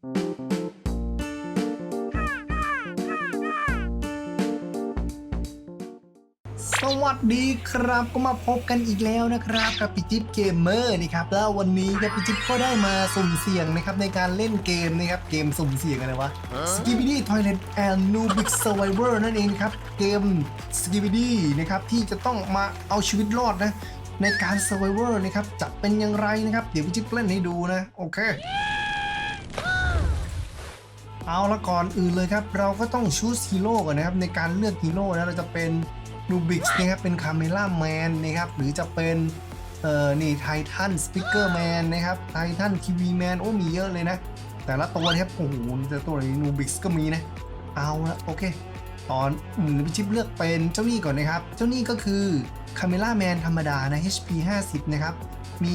สวัสดีครับก็มาพบกันอีกแล้วนะครับ กับพี่จิ๊บเกมเมอร์นี่ครับแล้ววันนี้ครับพี่จิ๊บก็ได้มาสุ่มเสี่ยงนะครับในการเล่นเกมนะครับเกมสุ่มเสี่ยงอะไรวะ Skibidi Toilet and Nubik Survivor นั่นเองครับเกม Skibidi นะครับที่จะต้องมาเอาชีวิตรอดนะในการ Survivor นะครับจะเป็นอย่างไรนะครับเดี๋ยวพี่จิ๊บเล่นให้ดูนะโอเค เอาละก่อนอื่นเลยครับ เราก็ต้องชูสฮีโร่ก่อนนะครับ ในการเลือกฮีโร่นะเราจะเป็นนูบิกส์นะครับเป็นคาเมล่าแมนนะครับหรือจะเป็นเอ่อนี่ไททันสปิเกอร์แมนนะครับไททันทีวีแมนโอ้มีเยอะเลยนะ แต่ละตัวนะครับโอ้โหแต่ตัวไหนนูบิกส์ก็มีนะ เอาละโอเคตอนอืมพี่ชิปเลือกเป็นเจ้านี่ก่อนนะครับ เจ้านี่ก็คือคาเมล่าแมนธรรมดานะ HP 50 นะครับ มี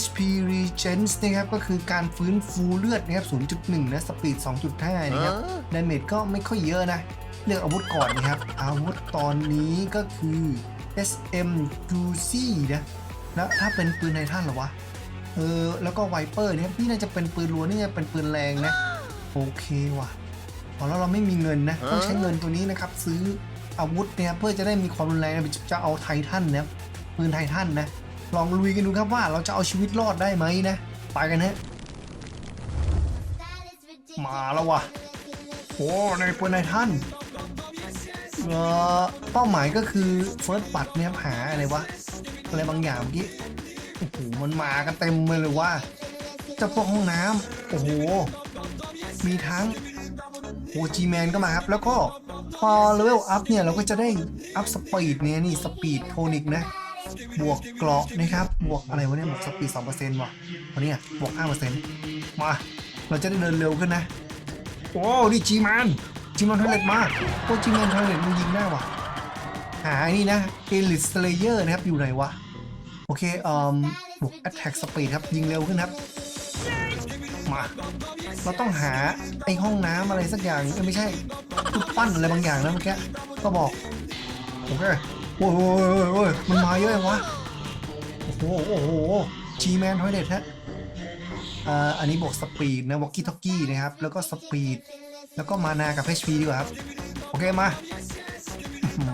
HP Regens นะครับก็คือการฟื้นฟูเลือดนะครับ 0.1นะสปีด 2.5 นะครับดาเมจก็ไม่ค่อยเยอะนะ เลือกอาวุธก่อนนะครับ อาวุธตอนนี้ก็คือ SM Juicy นะแล้วถ้าเป็นปืนไททันเหรอวะ เออ แล้วก็ไวเปอร์เนี่ยนี่น่าจะเป็นปืนรัวนี่จะเป็นปืนแรงนะ โอเคว่ะอ๋อแล้วเราไม่มีเงินนะ ต้องใช้เงินตัวนี้นะครับ ซื้ออาวุธเนี่ยเพื่อจะได้มีความรุนแรงนะจะเอาไททันนะครับปืนไททันนะ ลองลุยกันดูครับว่าเราจะเอาชีวิตรอดได้ไหมนะ ไปกันฮะ มาแล้ววะโอ้ในปืนไททันเอ่อเป้าหมายก็คือเฟิร์สปัดเนี่ยครับหาอะไรวะ อะไรบางอย่างเมื่อกี้โอ้โหมันมากันเต็มเลยว่าจ้าพวกห้องน้ำโอ้โห มีทั้งโอจีแมนก็มาครับ แล้วก็พอเลเวลอัพเนี่ย เราก็จะได้อัพสปีดเนี่ยนี่สปีดโทนิกนะ บวกเกราะนะครับ บวกอะไรวะเนี่ย บวกสปีด2%ว่ะวันนี้บวก5%มา เราจะได้เดินเร็วขึ้นนะ โอ้ นี่จีแมนจีแมนทอยเลตมากโอ้จีแมนทอยเลตมันยิงได้ว่ะ หาไอ้นี่นะเอลิสเลเยอร์นะครับ อยู่ไหนวะ โอเคเอ่อบวก attack speed ครับ ยิงเร็วขึ้นครับ มา เราต้องหาไอ้ห้องน้ำอะไรสักอย่าง เอ้ยไม่ใช่รูปปั้นอะไรบางอย่างนะเมื่อกี้ ก็บอก โอเค โอ้ยโอ้ยโอ้ยมันมาเยอะวะ โอ้โห โอ้โหจีแมนทอยเลตฮะอ่าอันนี้บวกสปีดนะวอกกี้ทอกกี้นะครับ แล้วก็สปีด แล้วก็มานากับ HP ดีกว่าครับ โอเคมา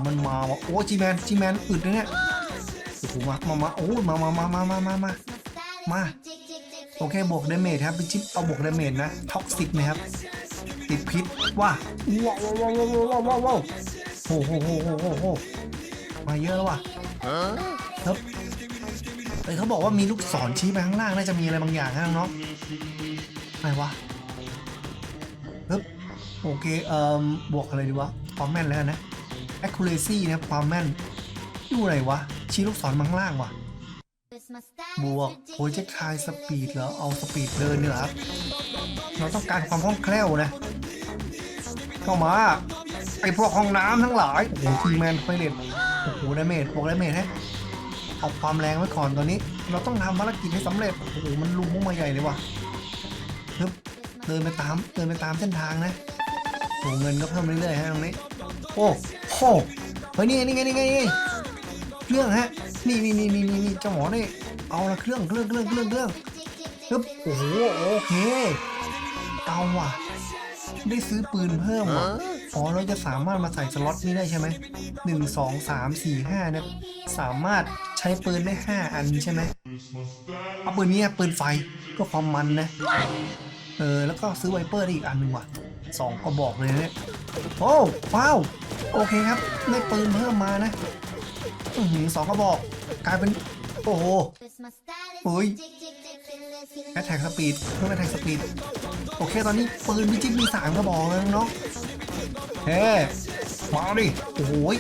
มันมาวะโอ้จีแมนจีแมนอึดนะเนี่ยโอ้โหมามามาโอ้มามามามามามามามา โอเคบวกดเมจครับเป็นชิปเอาบวกดเมจนะ ท็อกซิกนะครับ ติดพิษว้าว้าวว้าวว้าวว้าวว้าวว้าวโอ้โหโหโหโหโห มาเยอะแล้วว่ะครับเอ้ยเขาบอกว่ามีลูกศรชี้ไปข้างล่างน่าจะมีอะไรบางอย่างนะน้องๆอะไรวะครับโอเคเอ่อบวกอะไรดีวะความแม่นแล้วกันนะ accuracy นะความแม่นอยู่ไหนวะ ชี้ลูกศรมาข้างล่างว่ะบวก projectile speed เหรอเอาสปีดเดินเนี่ยเหรอครับเราต้องการความคล่องแคล่วนะเข้ามาไอพวกห้องน้ำทั้งหลายโอ้โหทีแมนไฟเลต โอ้โหดาเมจบวกดาเมจให้เอาความแรงไว้ก่อนตอนนี้ เราต้องทำภารกิจให้สำเร็จ โอ้โห มันลุมพวกมาใหญ่เลยว่ะฮึบเดินไปตาม เดินไปตามเส้นทางนะโอ้เงินก็เพิ่มเรื่อยๆฮะตรงนี้ โอ้โหเฮ้ยนี่ไงนี่ไงนี่ไงนี่ไงเครื่องฮะ นี่นี่นี่นี่นี่เจ้าหมอนี่ เอาละเครื่องเครื่องเครื่องเครื่องเครื่องฮึบโอ้โห โอเค เอาว่ะ ได้ซื้อปืนเพิ่มว่ะ อ๋อเราจะสามารถมาใส่สล็อตนี้ได้ใช่ไหมหนึ่งสองสามสี่ห้าเนี่ยสามารถใช้ปืนได้ห้าอันใช่ไหมเอาปืนนี้ปืนไฟก็ความมันนะ เออ แล้วก็ซื้อไวเปอร์ได้อีกอันหนึ่งว่ะสองก็บอกเลยเนี่ยโอ้ว้าวโอเคครับได้ปืนเพิ่มมานะอื้อสองก็บอกกลายเป็น โอ้โหเฮ้ยแอตแทกสปีดเพิ่มแอตแทกสปีดโอเคตอนนี้ปืนพิจิตมีสามกระบอกแล้วน้อง เฮ้มาดิ โอ้โหย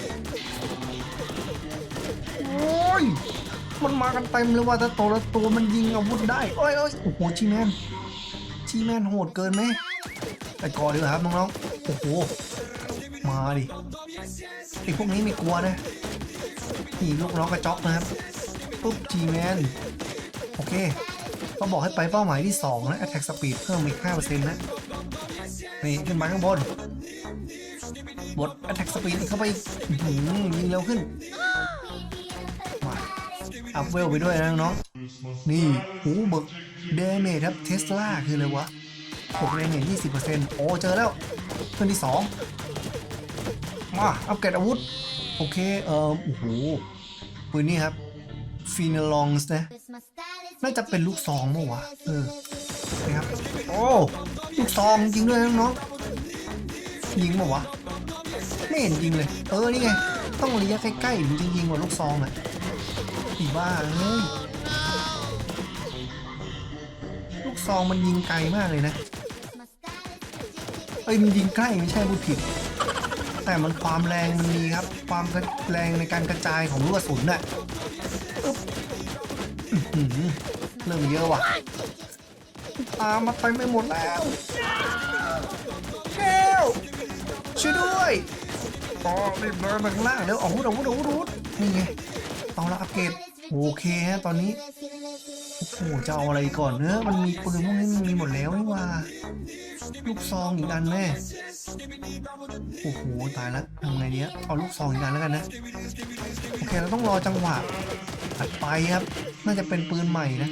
โอ้ย มันมากันเต็มเลยว่าถ้าตัวละตัวมันยิงอาวุธได้ โอ้ยโอ้ยโอ้โหจีแมนจีแมนโหดเกินไหมไปก่อนดีกว่าครับน้องๆ โอ้โห มาดิไอพวกนี้ไม่กลัวนะนี่ลูกน้องกระจอกนะครับ ปุ๊บจีแมนโอเคก็บอกให้ไปเป้าหมายที่ 2 นะ attack speed เพิ่มอีก5%นะ นี่ ขึ้นมาข้างบน บด attack speed เข้าไปหือยิงเร็วขึ้นมาอัพเวลไปด้วยนะน้องนี่หูเบิกเดเมจครับเทสลาคืออะไรวะหกในเห็นยี่สิบเปอร์เซ็นต์โอ้เจอแล้วเครื่องที่สองมาอัปเกรดอาวุธ โอเค เอ่อโอ้โหปืนนี่ครับฟีนลองส์นะน่าจะเป็นลูกซองมั้งวะเออนะครับโอ้ลูกซองจริงด้วยนะน้องยิงมั้งวะ ไม่เห็นยิงเลย เออ นี่ไง ต้องระยะใกล้ๆถึงจะยิงกว่าลูกซองอะอีบ้าเอ้ย ลูกซองมันยิงไกลมากเลยนะเอ้ยมันยิงใกล้ไม่ใช่พูดผิด แต่มันความแรงมันมีครับ ความแรงในการกระจายของลูกกระสุนน่ะอึ๊บเริ่มเยอะว่ะ ตามมาไปไม่หมดแล้วแก้วช่วยด้วย อ๋อรีบเดินไปข้างล่างเดี๋ยวอาวุธอาวุธอาวุธอาวุธนี่ไงต้องรับอัปเกรดโอเคฮะตอนนี้โอ้โหจะเอาอะไรก่อนเนอะมันมีปืนพวกนี้มันมีหมดแล้วนี่ว่าลูกซองอีกอันแน่โอ้โหตายแล้วทำไงเนี้ยเอาลูกซองอีกอันแล้วกันนะโอเคเราต้องรอจังหวะถัดไปครับน่าจะเป็นปืนใหม่นะ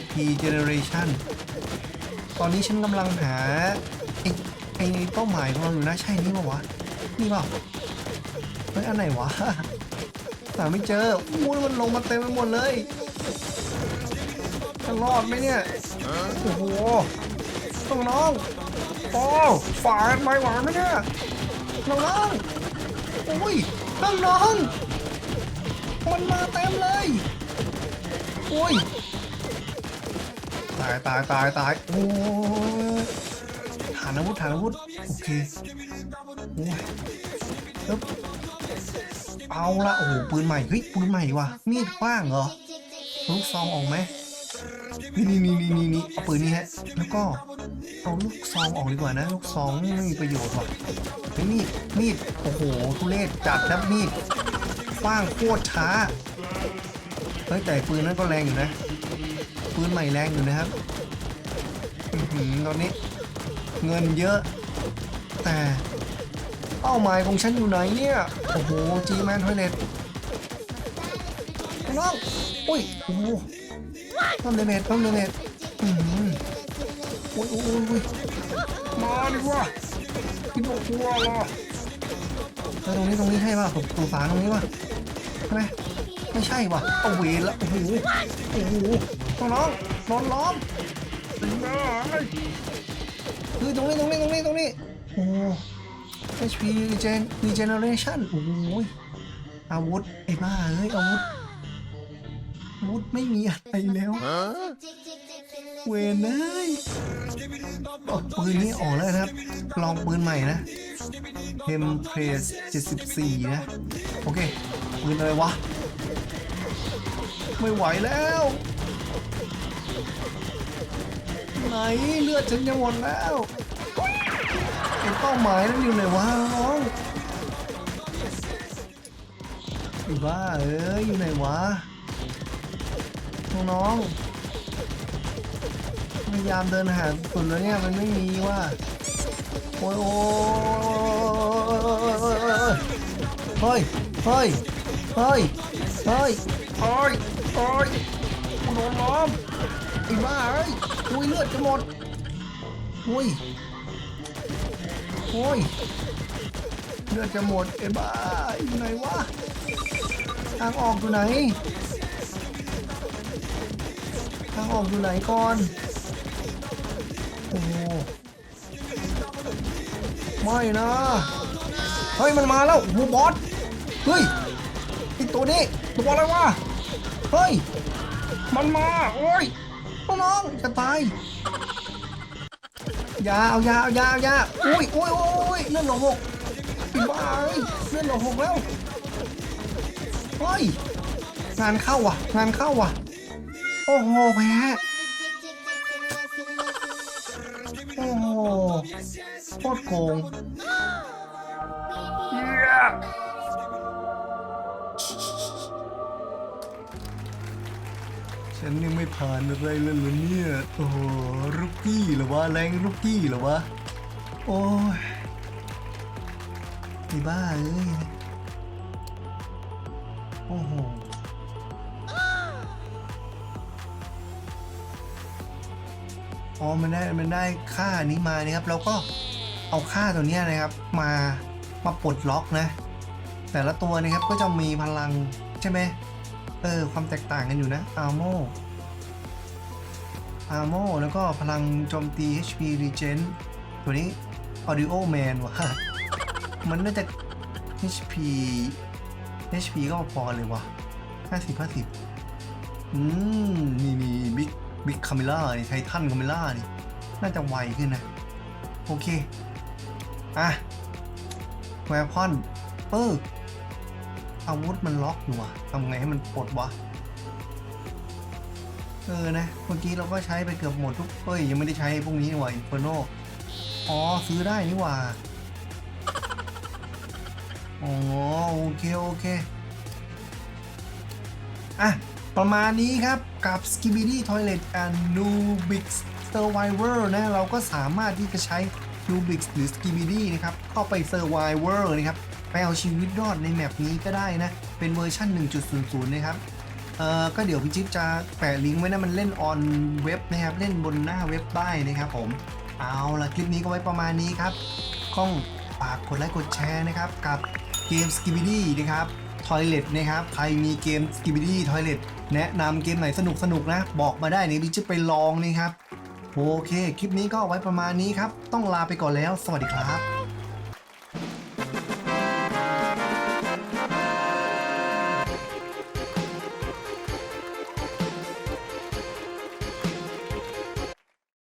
HP Generation ตอนนี้ฉันกำลังหาไอ้ไอ้เป้าหมายของเราอยู่นะใช่นี่ป่าวะ นี่เปล่าเฮ้ยอันไหนวะหาไม่เจออู้ยมันลงมาเต็มไปหมดเลยจะรอดไหมเนี่ย โอ้โหน้องน้องโอ้ฝาดไม่หวไหมเนี่ยน้องน้องโอ้ยน้องน้อง มันมาเต็มเลย โอ้ย ตายตายตายตายโอ้ยานอาวุธฐานอาวุธโอเคโอ้ยปึ๊บเอาละโอ้โหปืนใหม่เฮ้ยปืนใหม่ว่ะมีดกว้างเหรอลูกซองออกไหมนี่นี่นี่นี่นี่เอาปืนนี้ฮะแล้วก็เอาลูกซองออกดีกว่านะ ลูกซองไม่มีประโยชน์ว่ะเฮ้ยมีดมีดโอ้โหทุเรศจัดนะมีดกว้างโคตรช้าเฮ้ยแต่ปืนนั้นก็แรงอยู่นะปืนใหม่แรงอยู่นะครับอือหือตอนนี้ เงินเยอะ แต่เป้าหมายของฉันอยู่ไหนเนี่ย โอ้โหจีแมนทอยเล็ตน้องอุ้ยโอ้โหต้องเดเมจต้องเดเมจอืมโอ้ยโอ้ยโอ้ยมาดิวะกินบอกกลัวเหรอแล้วตรงนี้ตรงนี้ใช่ป่ะผมตูฝาตรงนี้ป่ะใช่ไหมไม่ใช่ว่ะเอาเวรละโอ้โหโอ้โหน้องน้องนอนล้อมถึงได คือตรงนี้ตรงนี้ตรงนี้ตรงนี้โอ้ HP Regen Regeneration โอ้ยอาวุธไอ้บ้าเอ้ยอาวุธอาวุธไม่มีอะไรแล้วเวนเอ้ยเอาปืนนี้ออกแล้วครับ ลองปืนใหม่นะเ e มเพรส74 นะ โอเค ปืนอะไรวะ ไม่ไหวแล้ว ไหนเลือดฉันจะหมดแล้วไอ้เป้าหมายนั้นอยู่ไหนวะน้องไอ้บ้าเอ้ยอยู่ไหนวะน้องพยายามเดินหาสุดแล้วเนี่ยมันไม่มีว่ะโอ้ยโอ้ยเฮ้ยเฮ้ยเฮ้ยเฮ้ยเฮ้ยเฮ้ยโดนล้อมไอ้บ้าเอ้ย อุ้ยเลือดจะหมดอุ้ยโอ้ยเลือดจะหมดไอ้บ้าอยู่ไหนวะทางออกอยู่ไหนทางออกอยู่ไหนก่อนโอ้ไม่นะเฮ้ยมันมาแล้วโอ้โหบอสเฮ้ยไอตัวนี้ตัวอะไรวะเฮ้ยมันมาโอ้ย น้องจะตายยาเอายาเอายาเอายาอุ้ยอุ้ยอุ้ยเลื่อนหลงหกอีบ้าเลื่อนหลงหกแล้วเฮ้ยงานเข้าว่ะ งานเข้าว่ะ โอ้โหแพ้โอ้โหโคตรโกงเฉันยังไม่ผ่านอะไรเลยเหรอเนี่ยโอ้โหรุกกี้เหรอวะแรงรุกกี้เหรอวะโอ้ยไอ้บ้าเอ้ยโอ้โหออมันได้มันได้ค่านี้มานะครับแล้วก็เอาค่าตัวนี้นะครับมามาปลดล็อกนะ แต่ละตัวนะครับก็จะมีพลังใช่ไหม เออ ความแตกต่างกันอยู่นะอาร์โมอาร์โมแล้วก็พลังโจมตี HP Regen ตัวนี้ Audio Man ว่ะ มันน่าจะ HP HP ก็พอเลยว่ะ 50 50 อืม นี่นี่บิ๊กบิ๊กคาเมล่านี่ไททันคาเมล่านี่น่าจะไวขึ้นนะ โอเค อะแวร์พอนเออ อาวุธมันล็อกอยู่ว่ะทำไงให้มันปลดวะเออนะ เมื่อกี้เราก็ใช้ไปเกือบหมดทุกเอ้ย ยังไม่ได้ใช้พวกนี้นี่หว่าอินฟโนอ๋อ ซื้อได้นี่หว่าอ๋อโอเค โอเค อะ ประมาณนี้ครับกับ Skibidi Toilet and Nubix Survivor นะ เราก็สามารถที่จะใช้ Nubix หรือ Skibidi นะครับ เข้าไป Survivor นะครับ ไปเอาชีวิตรอดในแมปนี้ก็ได้นะ เป็นเวอร์ชัน1.00 นะครับ เอ่อ ก็เดี๋ยวพี่จิ๊บจะแปะลิงก์ไว้นะ มันเล่นออนเว็บนะครับ เล่นบนหน้าเว็บได้นะครับผม เอาละคลิปนี้ก็ไว้ประมาณนี้ครับก้องฝากกดไลค์กดแชร์นะครับ กับเกม Skibidi นะครับ Toilet นะครับ ใครมีเกม Skibidi Toilet แนะนำเกมไหนสนุกสนุกนะ บอกมาได้นี่ดิจะไปลองนี่ครับ โอเค คลิปนี้ก็ไว้ประมาณนี้ครับ ต้องลาไปก่อนแล้ว สวัสดีครับ